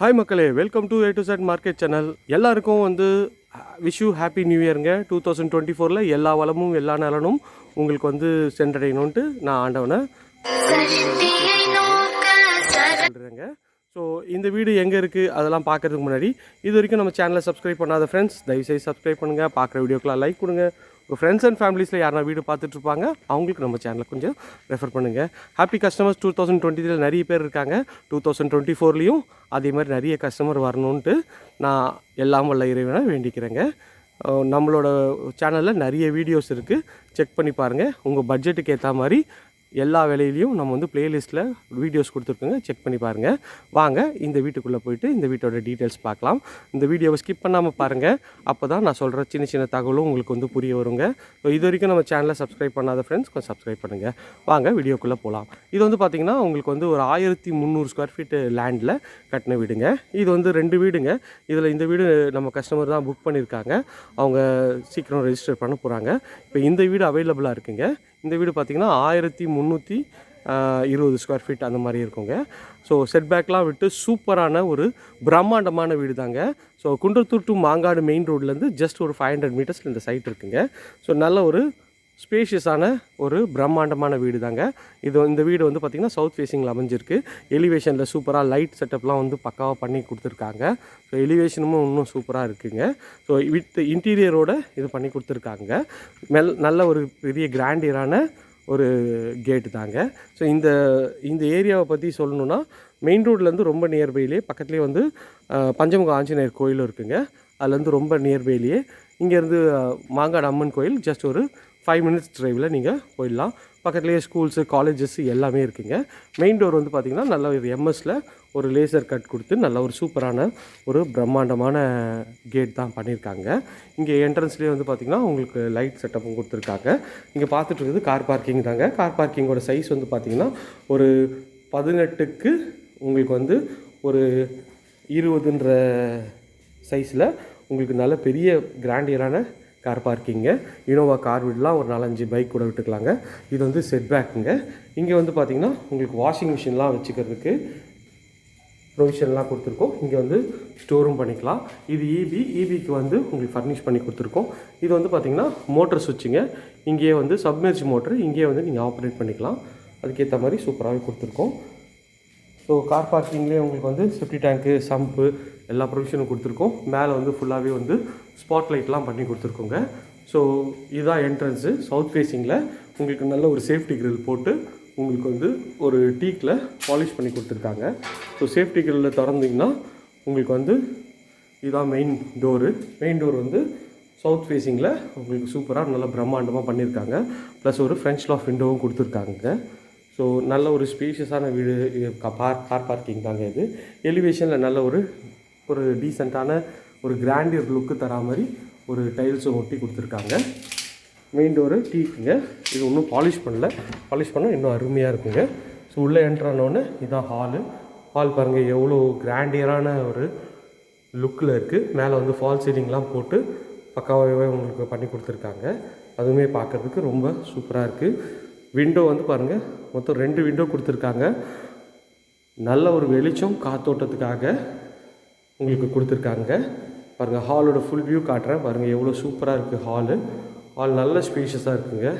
Hi மக்களே. Welcome to A to Z market channel எல்லாருக்கும் வந்து விஷ் யூ ஹாப்பி நியூ இயருங்க டூ தௌசண்ட் டுவெண்ட்டி ஃபோரில் எல்லா வளமும் எல்லா நலனும் உங்களுக்கு வந்து சென்றடையணுன்ட்டு நான் ஆண்டவனை சொல்கிறேங்க ஸோ இந்த வீடு எங்கே இருக்குது அதெல்லாம் பார்க்கறதுக்கு முன்னாடி இது வரைக்கும் நம்ம சேனலை சப்ஸ்கிரைப் பண்ணாத ஃப்ரெண்ட்ஸ் தயவுசெய்து சப்ஸ்கிரைப் பண்ணுங்கள் பார்க்குற வீடியோக்கெலாம் லைக் கொடுங்க. உங்கள் ஃப்ரெண்ட்ஸ் அண்ட் ஃபேமிலிஸில் யாரா வீடு பார்த்துட்டு இருப்பாங்க அவங்களுக்கு நம்ம சேனலை கொஞ்சம் ரெஃபர் பண்ணுங்கள் happy customers two thousand twenty நிறைய பேர் இருக்காங்க. டூ தௌசண்ட் டுவெண்ட்டி ஃபோர்லேயும் அதே மாதிரி நிறைய கஸ்டமர் வரணுன்ட்டு நான் எல்லாம் வல்ல இறைவனை வேண்டிக்கிறேங்க. நம்மளோட சேனலில் நிறைய வீடியோஸ் இருக்குது செக் பண்ணி பாருங்கள் உங்கள் பட்ஜெட்டுக்கு ஏற்ற மாதிரி எல்லா வேலையிலையும் நம்ம வந்து பிளேலிஸ்ட்டில் வீடியோஸ் கொடுத்துருக்கோங்க. செக் பண்ணி பாருங்கள் வாங்க இந்த வீட்டுக்குள்ளே போயிட்டு இந்த வீட்டோட டீட்டெயில்ஸ் பார்க்கலாம். இந்த வீடியோவை ஸ்கிப் பண்ணாமல் பாருங்கள் அப்போ தான் நான் சொல்கிற சின்ன சின்ன தகவலும் உங்களுக்கு வந்து புரிய வருங்க. ஸோ இது வரைக்கும் நம்ம சேனலை சப்ஸ்கிரைப் பண்ணாத ஃப்ரெண்ட்ஸ் கொஞ்சம் சப்ஸ்கிரைப் பண்ணுங்கள் வாங்க வீடியோக்குள்ளே போகலாம் இது வந்து பார்த்திங்கன்னா உங்களுக்கு வந்து ஒரு ஆயிரத்தி முந்நூறு ஸ்கொயர் ஃபீட்டு லேண்டில் கட்டின வீடுங்க. இது வந்து ரெண்டு வீடுங்க. இதில் இந்த வீடு நம்ம கஸ்டமர் தான் புக் பண்ணியிருக்காங்க அவங்க சீக்கிரம் ரெஜிஸ்டர் பண்ண போகிறாங்க இப்போ இந்த வீடு அவைலபிளாக இருக்குங்க. இந்த வீடு பார்த்திங்கன்னா ஆயிரத்தி முந்நூற்றி இருபது ஸ்கொயர் ஃபீட் அந்த மாதிரி இருக்குங்க. ஸோ செட்பேக்லாம் விட்டு சூப்பரான ஒரு பிரம்மாண்டமான வீடு தாங்க so Kundrathur to Mangadu main ரோட்லேருந்து ஜஸ்ட் ஒரு ஃபைவ் ஹண்ட்ரட் மீட்டர்ஸில் இந்த சைட் இருக்குங்க. ஸோ நல்ல ஒரு ஸ்பேஷியஸான ஒரு பிரம்மாண்டமான வீடு தாங்க இது இந்த வீடு வந்து பார்த்திங்கன்னா சவுத் ஃபேஸிங்கில் அமைஞ்சிருக்கு. எலிவேஷனில் சூப்பராக லைட் செட்டப்லாம் வந்து பக்காவாக பண்ணி கொடுத்துருக்காங்க. ஸோ எலிவேஷனும் இன்னும் சூப்பராக இருக்குங்க. ஸோ வித் இன்டீரியரோடு இது பண்ணி கொடுத்துருக்காங்க. மெல் நல்ல ஒரு பெரிய கிராண்டியரான ஒரு கேட்டு தாங்க ஸோ இந்த இந்த ஏரியாவை பற்றி சொல்லணுன்னா மெயின் ரோட்லேருந்து ரொம்ப நியர்பைலேயே பக்கத்துலேயே வந்து பஞ்சமுக ஆஞ்சநேயர் கோயிலும் இருக்குங்க. அதுலேருந்து ரொம்ப நியர்பைலேயே இங்கேருந்து மாங்காடு அம்மன் கோயில் ஜஸ்ட் ஒரு ஃபைவ் மினிட்ஸ் ட்ரைவில் நீங்கள் போயிடலாம். பக்கத்துலேயே ஸ்கூல்ஸு காலேஜஸ் எல்லாமே இருக்குங்க. மெயின் டோர் வந்து பார்த்திங்கன்னா நல்ல ஒரு எம்எஸில் ஒரு லேசர் கட் கொடுத்து நல்ல ஒரு சூப்பரான ஒரு பிரம்மாண்டமான கேட் தான் பண்ணியிருக்காங்க இங்கே என்ட்ரன்ஸ்லேயே வந்து பார்த்திங்கன்னா உங்களுக்கு லைட் செட்டப்பும் கொடுத்துருக்காங்க. இங்கே பார்த்துட்டு இருக்குது கார் பார்க்கிங் தாங்க. கார் பார்க்கிங்கோட சைஸ் வந்து பார்த்திங்கன்னா ஒரு பதினெட்டுக்கு உங்களுக்கு வந்து ஒரு இருபதுன்ற சைஸில் உங்களுக்கு நல்ல பெரிய கிராண்டியரான கார் பார்க்கிங்க இனோவா கார் விடலாம் ஒரு நாலஞ்சு பைக் கூட விட்டுக்கலாங்க. இது வந்து செட் பேக்குங்க இங்கே வந்து பார்த்திங்கன்னா உங்களுக்கு வாஷிங் மிஷின்லாம் வச்சுக்கிறதுக்கு ப்ரொவிஷன்லாம் கொடுத்துருக்கோம். இங்கே வந்து ஸ்டோரும் பண்ணிக்கலாம். இது இபி இபிக்கு e வந்து உங்களுக்கு ஃபர்னிஷ் பண்ணி கொடுத்துருக்கோம். இது வந்து பார்த்திங்கன்னா மோட்டர் சுவிட்சுங்க இங்கேயே வந்து சப்மெர்ஜ் மோட்ரு இங்கேயே வந்து நீங்கள் ஆப்ரேட் பண்ணிக்கலாம். அதுக்கேற்ற மாதிரி சூப்பராகவே கொடுத்துருக்கோம். ஸோ கார் பார்க்கிங்லேயே உங்களுக்கு வந்து சேஃப்டி டேங்க்கு சம்பு எல்லா ப்ரொவிஷனும் கொடுத்துருக்கோம். மேலே வந்து ஃபுல்லாகவே வந்து ஸ்பாட் லைட்லாம் பண்ணி கொடுத்துருக்கோங்க. ஸோ இதுதான் என்ட்ரன்ஸு சவுத் ஃபேஸிங்கில் உங்களுக்கு நல்ல ஒரு சேஃப்டி கிரில் போட்டு உங்களுக்கு வந்து ஒரு டீக்கில் பாலிஷ் பண்ணி கொடுத்துருக்காங்க. ஸோ சேஃப்டி கிரில்ல திறந்தீங்கன்னா உங்களுக்கு வந்து இதுதான் மெயின் டோரு மெயின் டோர் வந்து சவுத் ஃபேஸிங்கில் உங்களுக்கு சூப்பராக நல்ல பிரம்மாண்டமாக பண்ணியிருக்காங்க ப்ளஸ் ஒரு ஃப்ரெஞ்ச் லாஃப் விண்டோவும் கொடுத்துருக்காங்க. ஸோ நல்ல ஒரு ஸ்பேஷியஸான வீடு இது கார் கார் பார்க்கிங் தாங்க இது. எலிவேஷனில் நல்ல ஒரு ஒரு டீசெண்டான ஒரு கிராண்டியர் லுக்கு தரா மாதிரி ஒரு டைல்ஸும் ஒட்டி கொடுத்துருக்காங்க. மெயின் டோரு டீக்குங்க. இது ஒன்றும் பாலிஷ் பண்ணல. பாலிஷ் பண்ணால் இன்னும் அருமையாக இருக்குங்க. ஸோ உள்ளே என்ட்ரானோடனே இதான் ஹாலு ஹால் பாருங்கள் எவ்வளோ கிராண்டியரான ஒரு லுக்கில் இருக்குது மேலே வந்து ஃபால் சீலிங்லாம் போட்டு பக்காவாகவே உங்களுக்கு பண்ணி கொடுத்துருக்காங்க. அதுவுமே பார்க்குறதுக்கு ரொம்ப சூப்பராக இருக்குது விண்டோ வந்து பாருங்கள் மொத்தம் ரெண்டு விண்டோ கொடுத்துருக்காங்க. நல்ல ஒரு வெளிச்சம் காத்தோட்டத்துக்காக உங்களுக்கு கொடுத்துருக்காங்க. பாருங்கள் ஹாலோட ஃபுல் வியூ காட்டுறேன். பாருங்கள் எவ்வளோ சூப்பராக இருக்குது ஹாலு ஹால் நல்ல ஸ்பேஷியஸாக இருக்குங்க.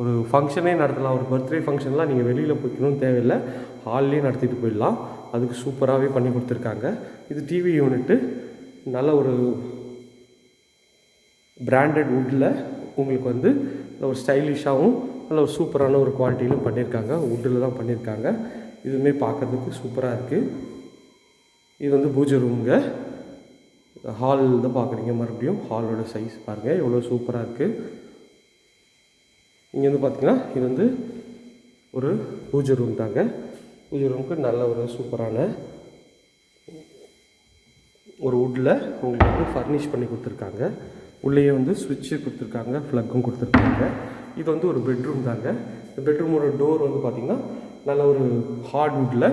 ஒரு ஃபங்க்ஷனே நடத்தலாம். ஒரு பர்த்டே ஃபங்க்ஷன்லாம் நீங்கள் வெளியில் போய்க்கணும்னு தேவையில்லை. ஹால்லேயே நடத்திட்டு போயிடலாம். அதுக்கு சூப்பராகவே பண்ணி கொடுத்துருக்காங்க. இது டிவி யூனிட்டு நல்ல ஒரு பிராண்டட் வுட்டில் உங்களுக்கு வந்து ஒரு ஸ்டைலிஷாகவும் நல்ல ஒரு சூப்பரான ஒரு குவாலிட்டியிலும் பண்ணியிருக்காங்க. வுட்டில் தான் பண்ணியிருக்காங்க. இதுவுமே பார்க்கறதுக்கு சூப்பராக இருக்குது இது வந்து பூஜை ரூமுங்க ஹால் தான் பார்க்குறீங்க மறுபடியும் ஹாலோட சைஸ் பாருங்கள் எவ்வளோ சூப்பராக இருக்குது இங்கே வந்து பார்த்தீங்கன்னா இது வந்து ஒரு பூஜை ரூம் தாங்க. பூஜை ரூமுக்கு நல்ல ஒரு சூப்பரான ஒரு வுட்டில் உங்களுக்கு வந்து ஃபர்னிஷ் பண்ணி கொடுத்துருக்காங்க. உள்ளேயே வந்து சுவிட்சு கொடுத்துருக்காங்க ஃப்ளக்கும் கொடுத்துருக்காங்க. இது வந்து ஒரு பெட்ரூம் தாங்க. இந்த பெட்ரூமோட டோர் வந்து பார்த்திங்கன்னா நல்ல ஒரு ஹார்ட் வுட்டில்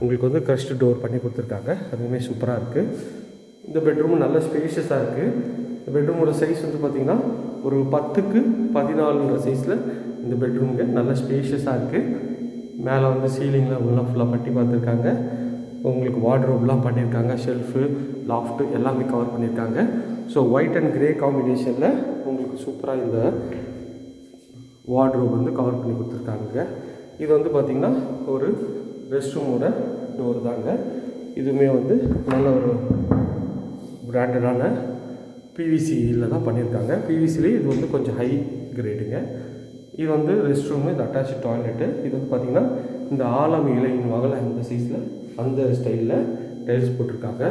உங்களுக்கு வந்து கஸ்ட் டோர் பண்ணி கொடுத்துருக்காங்க. அதுவுமே சூப்பராக இருக்குது இந்த பெட்ரூம் நல்ல ஸ்பேஷியஸாக இருக்குது இந்த பெட்ரூமோட சைஸ் வந்து பார்த்திங்கன்னா ஒரு பத்துக்கு பதினாலுன்ற சைஸில் இந்த பெட்ரூமுங்க நல்ல ஸ்பேஷியஸாக இருக்குது மேலே வந்து சீலிங்கில் ஃபுல்லாக ஃபுல்லாக பட்டி பார்த்துருக்காங்க உங்களுக்கு வார்ட்ரோப்லாம் பண்ணியிருக்காங்க ஷெல்ஃபு லாஃப்ட்டு எல்லாமே கவர் பண்ணியிருக்காங்க ஸோ ஒயிட் அண்ட் கிரே காம்பினேஷனில் உங்களுக்கு சூப்பராக இந்த வார்ட்ரோப் வந்து கவர் பண்ணி கொடுத்துருக்காங்க. இது வந்து பார்த்திங்கன்னா ஒரு ரெஸ்ட் ரூமோட டோர் தாங்க. இதுவுமே வந்து நல்ல ஒரு பிராண்டடான பிவிசியில் தான் பண்ணியிருக்காங்க. பிவிசிலே இது வந்து கொஞ்சம் ஹை கிரேடுங்க இது வந்து ரெஸ்ட் ரூமு இது அட்டாச்சு டாய்லெட்டு இது வந்து பார்த்திங்கன்னா இந்த ஆலம் இலையின் வகலை அந்த சைஸில் அந்த ஸ்டைலில் டைல்ஸ் போட்டிருக்காங்க.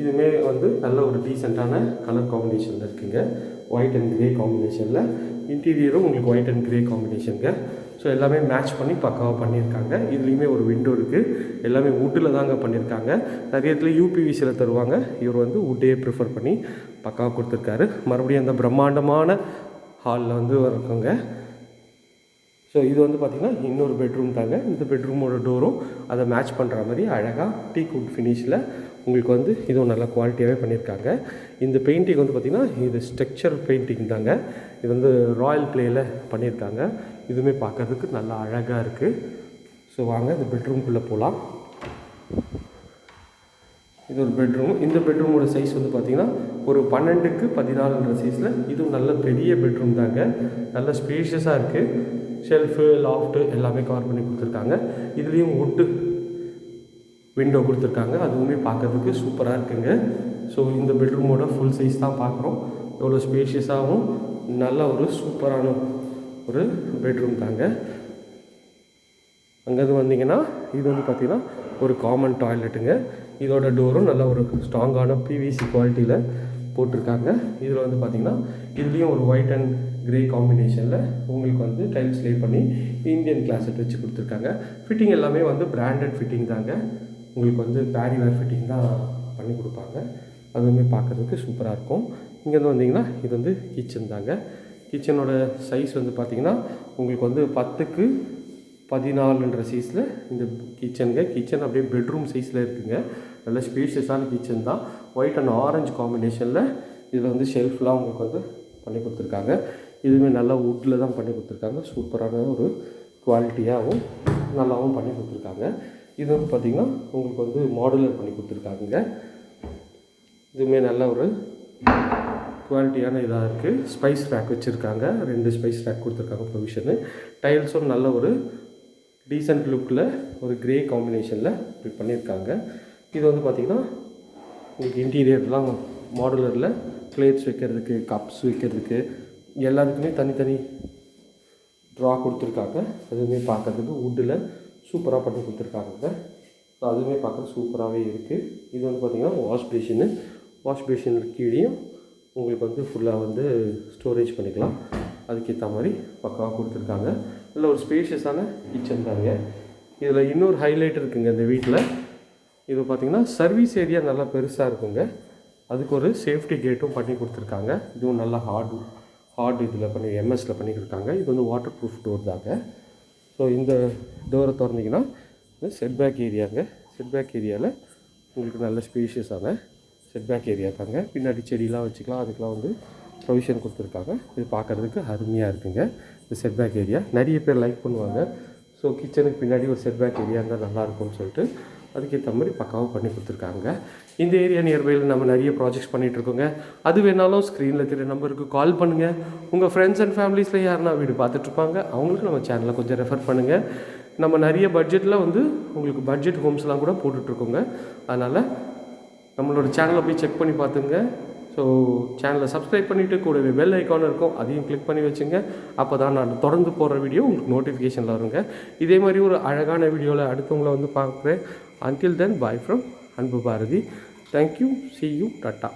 இதுவுமே வந்து நல்ல ஒரு டீசெண்டான கலர் காம்பினேஷனில் இருக்குங்க. ஒயிட் அண்ட் கிரே காம்பினேஷனில் இன்டீரியரும் உங்களுக்கு ஒயிட் அண்ட் கிரே காம்பினேஷனுங்க ஸோ எல்லாமே மேட்ச் பண்ணி பக்காவாக பண்ணியிருக்காங்க. இதுலேயுமே ஒரு விண்டோ இருக்குது எல்லாமே வுட்டில் தாங்க பண்ணியிருக்காங்க. நிறைய இடத்துல யூபிவிசியில் தருவாங்க. இவர் வந்து வுட்டே ப்ரிஃபர் பண்ணி பக்காவாக கொடுத்துருக்காரு. மறுபடியும் அந்த பிரம்மாண்டமான ஹாலில் வந்து இருக்குங்க ஸோ இது வந்து பார்த்திங்கன்னா இன்னொரு பெட்ரூம் தாங்க. இந்த பெட்ரூமோட டோரும் அதை மேட்ச் பண்ணுற மாதிரி அழகாக டீ குட் ஃபினிஷில் உங்களுக்கு வந்து இதுவும் நல்லா குவாலிட்டியாகவே பண்ணியிருக்காங்க. இந்த பெயிண்டிங் வந்து பார்த்திங்கன்னா இது ஸ்ட்ரக்சர் பெயிண்டிங் தாங்க. இது வந்து ராயல் பிளேயில் பண்ணியிருக்காங்க இதுவுமே பார்க்கறதுக்கு நல்லா அழகாக இருக்குது ஸோ வாங்க இந்த பெட்ரூம்குள்ளே போகலாம் இது ஒரு பெட்ரூம் இந்த பெட்ரூமோட சைஸ் வந்து பார்த்திங்கன்னா ஒரு பன்னெண்டுக்கு பதினாலுன்ற சைஸில் இதுவும் நல்ல பெரிய பெட்ரூம் தாங்க. நல்ல ஸ்பேஷியஸாக இருக்குது ஷெல்ஃபு லாஃப்ட்டு எல்லாமே கவர் பண்ணி கொடுத்துருக்காங்க. இதுலேயும் ஒட்டு விண்டோ கொடுத்துருக்காங்க. அதுவுமே பார்க்கறதுக்கு சூப்பராக இருக்குங்க. ஸோ இந்த பெட்ரூமோட ஃபுல் சைஸ் தான் பார்க்குறோம் எவ்வளோ ஸ்பேஷியஸாகவும் நல்ல ஒரு சூப்பரான ஒரு பெட்ரூம் தாங்க. அங்கேருந்து வந்தீங்கன்னா இது வந்து பார்த்திங்கன்னா ஒரு காமன் டாய்லெட்டுங்க இதோட டோரும் நல்ல ஒரு ஸ்ட்ராங்கான பிவிசி குவாலிட்டியில் போட்டிருக்காங்க. இதில் வந்து பார்த்திங்கன்னா இதுலேயும் ஒரு ஒயிட் அண்ட் கிரே காம்பினேஷனில் உங்களுக்கு வந்து டைல்ஸ் லே பண்ணி இந்தியன் கிளாஸட் வச்சு கொடுத்துருக்காங்க. ஃபிட்டிங் எல்லாமே வந்து பிராண்டட் ஃபிட்டிங் தாங்க. உங்களுக்கு வந்து பேரிவேர் ஃபிட்டிங் தான் பண்ணி கொடுப்பாங்க. அதுவுமே பார்க்குறதுக்கு சூப்பராக இருக்கும். இங்கேருந்து வந்தீங்கன்னா இது வந்து கிச்சன் தாங்க. கிச்சனோட சைஸ் வந்து பார்த்திங்கன்னா உங்களுக்கு வந்து பத்துக்கு பதினாலுன்ற சைஸில் இந்த கிச்சனுங்க கிச்சன் அப்படியே பெட்ரூம் சைஸில் இருக்குங்க. நல்ல ஸ்பேஷியஸான கிச்சன் தான். ஒயிட் அண்ட் ஆரஞ்சு காம்பினேஷனில் இதில் வந்து ஷெல்ஃப்லாம் உங்களுக்கு வந்து பண்ணி கொடுத்துருக்காங்க. இதுவுமே நல்லா வுட்டில் தான் பண்ணி கொடுத்துருக்காங்க. சூப்பரான ஒரு குவாலிட்டியாகவும் நல்லாவும் பண்ணி கொடுத்துருக்காங்க. இது வந்து பார்த்திங்கன்னா உங்களுக்கு வந்து மாடுலர் பண்ணி கொடுத்துருக்காங்க. இதுவுமே நல்ல ஒரு குவாலிட்டியான இதாக இருக்குது ஸ்பைஸ் ரேக் வச்சுருக்காங்க. ரெண்டு ஸ்பைஸ் ரேக் கொடுத்துருக்காங்க ப்ரொவிஷனு டைல்ஸும் நல்ல ஒரு டீசெண்ட் லுக்கில் ஒரு க்ரே காம்பினேஷனில் இப்படி பண்ணியிருக்காங்க இது வந்து பார்த்திங்கன்னா உங்களுக்கு இன்டீரியர்லாம் மாடுலரில் பிளேட்ஸ் வைக்கிறதுக்கு கப்ஸ் வைக்கிறதுக்கு எல்லாத்துக்குமே தனித்தனி ட்ரா கொடுத்துருக்காங்க. அதுவுமே பார்க்கறதுக்கு வுட்டில் சூப்பராக பண்ணி கொடுத்துருக்காங்க. ஸோ அதுவுமே பார்க்க சூப்பராகவே இருக்குது இது வந்து பார்த்திங்கன்னா வாஷ் பேஷின்னு வாஷ் பேஷன் கீழேயும் உங்களுக்கு வந்து ஃபுல்லாக வந்து ஸ்டோரேஜ் பண்ணிக்கலாம். அதுக்கேற்ற மாதிரி பக்காவாக கொடுத்துருக்காங்க. நல்ல ஒரு ஸ்பேஷியஸான கிச்சன் தாங்க இதில் இன்னொரு ஹைலைட் இருக்குங்க இந்த வீட்டில் இது பார்த்திங்கன்னா சர்வீஸ் ஏரியா நல்லா பெருசாக இருக்குங்க. அதுக்கு ஒரு சேஃப்டி கேட்டும் பண்ணி கொடுத்துருக்காங்க. இதுவும் நல்லா ஹார்ட் ஹார்ட் இதில் பண்ணி எம்எஸில் பண்ணி கொடுத்தாங்க இது வந்து வாட்டர் ப்ரூஃப் டோர் தாங்க. ஸோ இந்த டோரை திறந்தீங்கன்னா இது செட்பேக் ஏரியாங்க செட்பேக் ஏரியாவில் உங்களுக்கு நல்ல ஸ்பேஷியஸான செட்பேக் ஏரியா தாங்க பின்னாடி செடியெலாம் வச்சுக்கலாம். அதுக்கெலாம் வந்து ப்ரொவிஷன் கொடுத்துருக்காங்க. இது பார்க்குறதுக்கு அருமையாக இருக்குங்க. இந்த செட்பேக் ஏரியா நிறைய பேர் லைக் பண்ணுவாங்க. ஸோ கிச்சனுக்கு பின்னாடி ஒரு செட்பேக் ஏரியா இருந்தால் நல்லாயிருக்கும்னு சொல்லிட்டு அதுக்கேற்ற மாதிரி பக்காவாக பண்ணி கொடுத்துருக்காங்க. இந்த ஏரியா நியர்பையில் நம்ம நிறைய ப்ராஜெக்ட்ஸ் பண்ணிகிட்டு இருக்கோங்க. அது வேணாலும் ஸ்க்ரீனில் தெரிய நம்பருக்கு கால் பண்ணுங்கள் உங்கள் ஃப்ரெண்ட்ஸ் அண்ட் ஃபேமிலிஸில் யாருன்னா வீடு பார்த்துட்ருப்பாங்க அவங்களுக்கு நம்ம சேனலை கொஞ்சம் ரெஃபர் பண்ணுங்கள் நம்ம நிறைய பட்ஜெட்டில் வந்து உங்களுக்கு பட்ஜெட் ஹோம்ஸ்லாம் கூட போட்டுட்ருக்கோங்க அதனால் நம்மளோட சேனலை போய் செக் பண்ணி பார்த்துங்க. ஸோ சேனலை சப்ஸ்கிரைப் பண்ணிவிட்டு கூடவே பெல் ஐக்கான் இருக்கும். அதையும் கிளிக் பண்ணி வச்சுங்க. அப்போ தான் நான் தொடர்ந்து போடுற வீடியோ உங்களுக்கு நோட்டிஃபிகேஷனில் வருங்க. இதே மாதிரி ஒரு அழகான வீடியோவில் அடுத்தவங்கள வந்து பார்க்குறேன். Until then bye from Anbu Bharathi. Thank you see you tata